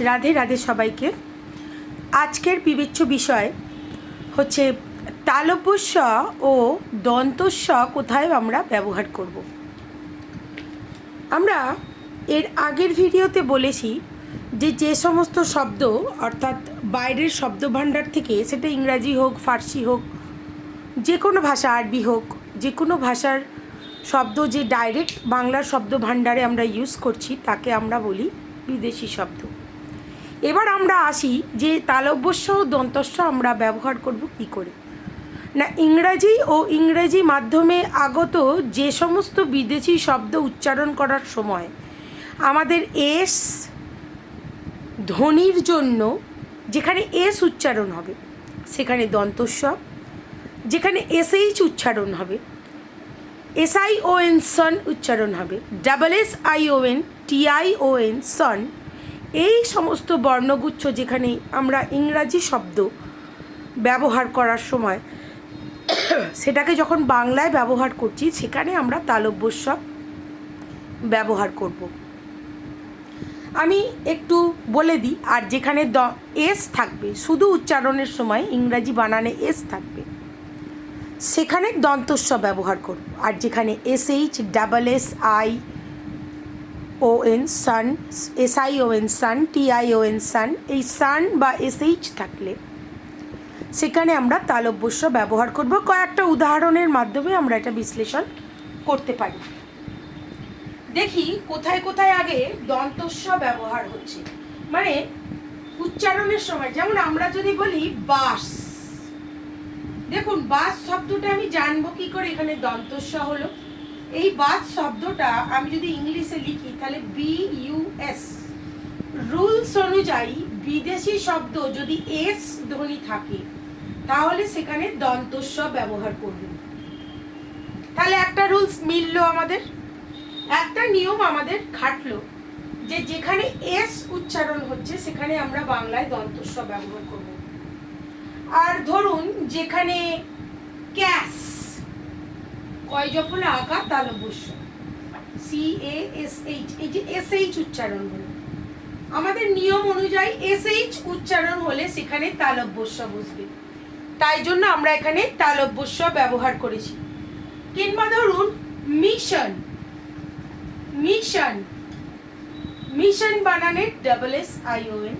রাধে রাধে সবাইকে। আজকের বিবেচ্য বিষয় হচ্ছে তালব্যস্ব ও দন্তস্ব কোথায় আমরা ব্যবহার করব। আমরা এর আগের ভিডিওতে বলেছি যে যে সমস্ত শব্দ, অর্থাৎ বাইরের শব্দভাণ্ডার থেকে, সেটা ইংরাজি হোক, ফার্সি হোক যে কোনো ভাষা, আরবি হোক যে কোনো ভাষার শব্দ যে ডাইরেক্ট বাংলার শব্দ ভাণ্ডারে আমরা ইউজ করছি, তাকে আমরা বলি বিদেশি শব্দ। এবার আমরা আসি যে তালব্যস্য ও দন্তস্ব আমরা ব্যবহার করব কী করে। না, ইংরাজি ও ইংরেজি মাধ্যমে আগত যে সমস্ত বিদেশি শব্দ উচ্চারণ করার সময় আমাদের এস ধ্বনির জন্য যেখানে এস উচ্চারণ হবে, সেখানে দন্তস্ব, যেখানে এসএইচ উচ্চারণ হবে এসআই ও এন সন উচ্চারণ হবে, double S I O N TI O N সন এই সমস্ত বর্ণগুচ্ছ যেখানে আমরা ইংরাজি শব্দ ব্যবহার করার সময়, সেটাকে যখন বাংলায় ব্যবহার করছি, সেখানে আমরা তালব্যস্ব ব্যবহার করব। আমি একটু বলে দিই, আর যেখানে দ, এস থাকবে, শুধু উচ্চারণের সময় ইংরাজি বানানে এস থাকবে, সেখানে দন্তস্ব ব্যবহার করব। আর যেখানে S H, double S I O N San S I O N San T I O N সান এই সান বা এস এইচ থাকলে। সেখানে আমরা তালব্যস্য ব্যবহার করব। কয়েকটা উদাহরণের মাধ্যমে আমরা এটা বিশ্লেষণ করতে পারি। দেখি কোথায় কোথায় আগে দন্তস্ব ব্যবহার হচ্ছে। মানে উচ্চারণের সময়, যেমন আমরা যদি বলি বাস। দেখুন, বাস শব্দটা আমি জানব কি করে এখানে দন্তস্ব হলো। এই বাস শব্দটা আমি যদি ইংলিশে লিখি, তাহলে বি ইউ এস রুলস অনুযায়ী বিদেশি শব্দ যদি এস ধ্বনি থাকে, তাহলে সেখানে দন্তস্ব ব্যবহার করবে। তাহলে একটা রুলস মিললো আমাদের, একটা নিয়ম আমাদের খাটলো যে যেখানে এস উচ্চারণ হচ্ছে, সেখানে আমরা বাংলায় দন্তস্ব ব্যবহার করব। আর ধরুন, যেখানে ক্যাশ কয় জফলা আকার তালব্যস্য সি এ এস এইচ এই যে এস এইচ উচ্চারণ হলো। আমাদের নিয়ম অনুযায়ী এস এইচ উচ্চারণ হলে সেখানে তালব্যস্য বসবে। তাই জন্য আমরা এখানে তালব্যস্য ব্যবহার করেছি। কিংবা ধরুন, mission. Mission. Mission বানানে double S I O ION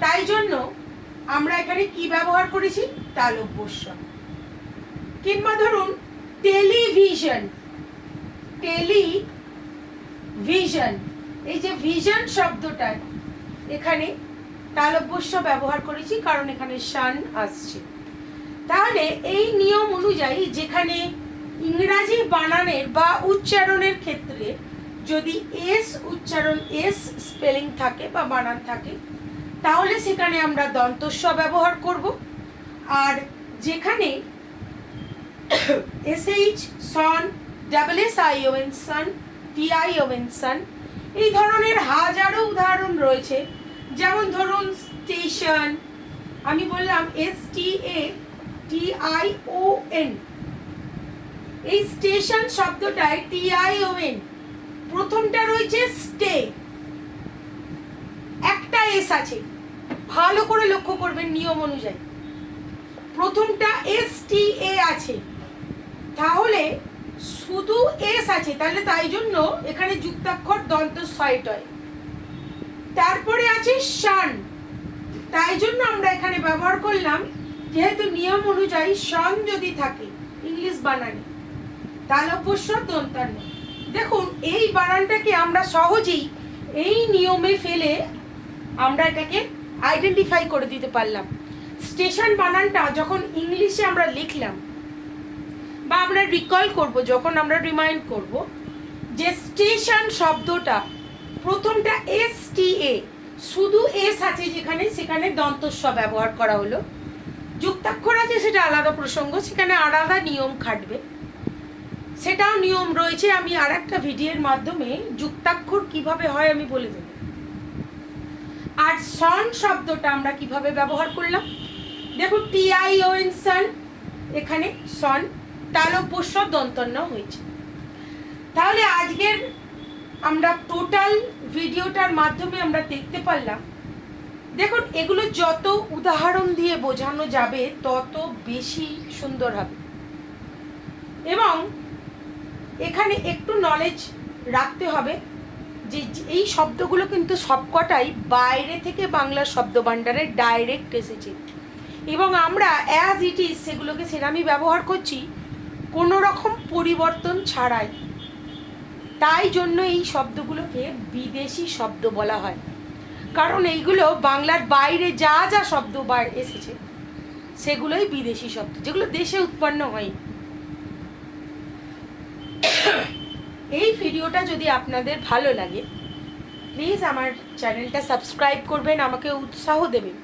তাই জন্য আমরা এখানে কি ব্যবহার করেছি? তালব্যস্য কিংবা ধরুন টেলিভিশন। টেলিভিশন। এই যে ভিশন শব্দটা, এখানে তালব্যস্য ব্যবহার করেছি, কারণ এখানে শান আসছে। তাহলে এই নিয়ম অনুযায়ী যেখানে ইংরাজি বানানের বা উচ্চারণের ক্ষেত্রে যদি এস উচ্চারণ, এস স্পেলিং থাকে বা বানান থাকে, তাহলে সেখানে আমরা দন্তস্ব ব্যবহার করব। আর যেখানে SH Son double S I O N Son T I O N সন এই ধরনের হাজারো উদাহরণ রয়েছে। যেমন ধরুন স্টেশন আমি বললাম S T A T I O N এই স্টেশন শব্দটায় টি আই ও এন প্রথমটা রয়েছে স্টে একটা এস আছে। ভালো করে লক্ষ্য করবেন নিয়ম অনুযায়ী। প্রথমটা এস টি এ আছে। তাহলে শুধু এস আছে, তাহলে তাই জন্য এখানে যুক্তাক্ষর দন্ত সাইট হয়। তারপরে আছে শান। তাই জন্য আমরা এখানে ব্যবহার করলাম, যেহেতু নিয়ম অনুযায়ী শন যদি থাকে, ইংলিশ বানানে, তাহলে অবশ্যই দন্তান্ন। দেখুন, এই বানানটাকে আমরা সহজেই এই নিয়মে ফেলে আমরা এটাকে আইডেন্টিফাই করে দিতে পারলাম। স্টেশন বানানটা যখন ইংলিশে আমরা লিখলাম বা আমরা রিকল করব, যখন আমরা রিমাইন্ড করব, যে স্টেশন শব্দটা, প্রথমটা এস টি এ শুধু এস আছে যেখানে, সেখানে দন্তস্ব ব্যবহার করা হলো। যুক্তাক্ষর আছে, সেটা আলাদা প্রসঙ্গ, সেখানে আলাদা নিয়ম খাটবে। সেটাও নিয়ম রয়েছে, আমি আর একটা ভিডিওর মাধ্যমে যুক্তাক্ষর কীভাবে হয় আমি বলে দেব। আর সন শব্দটা আমরা কীভাবে ব্যবহার করলাম? দেখো দেখুন টিআইওএন সন এখানে সন তালব্যস্ব দন্তন্য হয়েছে। তাহলে আজকের আমরা টোটাল ভিডিওটার মাধ্যমে আমরা দেখতে পারলাম। দেখুন, এগুলো যত উদাহরণ দিয়ে বোঝানো যাবে, তত বেশি সুন্দর হবে। এবং এখানে একটু নলেজ রাখতে হবে যে এই শব্দগুলো কিন্তু সবকটাই বাইরে থেকে বাংলা শব্দ ভাণ্ডারে ডাইরেক্ট এসেছে। এবং আমরা অ্যাজ ইট ইজ সেগুলোকে সেরামই ব্যবহার করছি কোনো রকম পরিবর্তন ছাড়াই। তাই জন্য এই শব্দগুলোকে বিদেশি শব্দ বলা হয়। কারণ এইগুলো বাংলার বাইরে যা যা শব্দ এসেছে, সেগুলোই বিদেশি শব্দ, যেগুলো দেশে উৎপন্ন হয় এই ভিডিওটা যদি আপনাদের ভালো লাগে প্লিজ আমার চ্যানেলটা সাবস্ক্রাইব করবেন, আমাকে উৎসাহ দেবেন।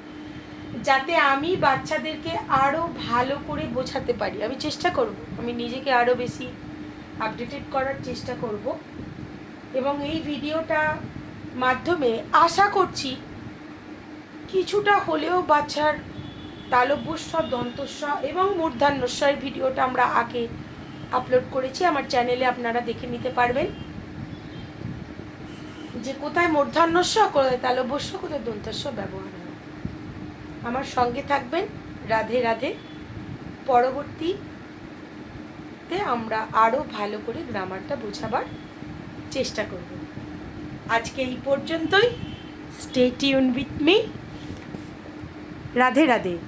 যাতে আমি বাচ্চাদেরকে আরও ভালো করে বোঝাতে পারি। আমি চেষ্টা করব। আমি নিজেকে আরও বেশি আপডেটেড করার চেষ্টা করব। এবং এই ভিডিওটা মাধ্যমে আশা করছি কিছুটা হলেও বাচ্চার তালব্যস্ব দন্তস্ব এবং মূর্ধান্যস্বর ভিডিওটা আমরা আগে আপলোড করেছি। আমার চ্যানেলে আপনারা দেখে নিতে পারবেন। যে কোথায় মূর্ধান্যস্ব কোথায় তালব্যস্ব কোথায় দন্তস্ব ব্যবহার আমার সঙ্গে থাকবেন। রাধে রাধে। পরবর্তীতে আমরা আরও ভালো করে গ্রামারটা বোঝাবার চেষ্টা করব। আজকে এই পর্যন্তই। Stay tune with me Radhe Radhe.